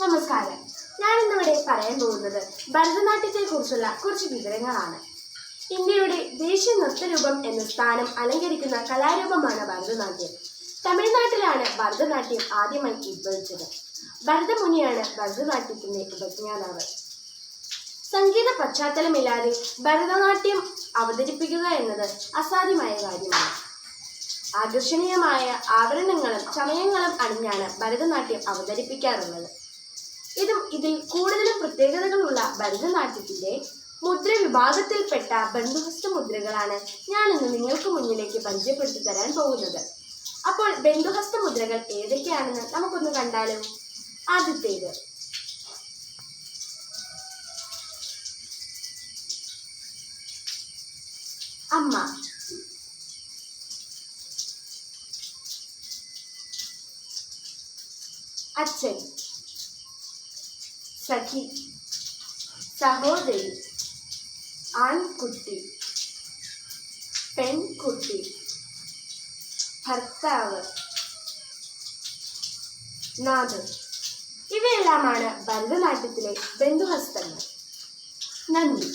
നമസ്കാരം. ഞാൻ ഇന്നിവിടെ പറയാൻ പോകുന്നത് ഭരതനാട്യത്തെ കുറിച്ചുള്ള കുറച്ച് വിവരങ്ങളാണ്. ഇന്ത്യയുടെ ദേശീയ നൃത്തരൂപം എന്ന സ്ഥാനം അലങ്കരിക്കുന്ന കലാരൂപമാണ് ഭരതനാട്യം. തമിഴ്നാട്ടിലാണ് ഭരതനാട്യം ആദ്യമായി ഉത്ഭവിച്ചത്. ഭരതമുനിയാണ് ഭരതനാട്യത്തിന്റെ ഉപജ്ഞാതാവ്. സംഗീത പശ്ചാത്തലമില്ലാതെ ഭരതനാട്യം അവതരിപ്പിക്കുക എന്നത് അസാധ്യമായ കാര്യമാണ്. ആകർഷണീയമായ ആഭരണങ്ങളും ചമയങ്ങളും അണിഞ്ഞാണ് ഭരതനാട്യം അവതരിപ്പിക്കാറുള്ളത്. ഇതും ഇതിൽ കൂടുതലും പ്രത്യേകതകളുള്ള ഭരതനാട്യത്തിന്റെ മുദ്ര വിഭാഗത്തിൽപ്പെട്ട ബന്ധുഹസ്ത മുദ്രകളാണ് ഞാൻ ഇന്ന് നിങ്ങൾക്ക് മുന്നിലേക്ക് പരിചയപ്പെടുത്തി തരാൻ പോകുന്നത്. അപ്പോൾ ബന്ധുഹസ്ത മുദ്രകൾ ഏതൊക്കെയാണെന്ന് നമുക്കൊന്ന് കണ്ടാലോ? ആദ്യത്തേത്. അമ്മ. അച്ഛൻ. സഖി സഹോദരി ആൺകുട്ടി പെൺകുട്ടി ഭർത്താവ് നാദം ഇവയെല്ലാമാണ് ഭരതനാട്യത്തിലെ ബന്ധുഹസ്തങ്ങൾ. നന്ദി.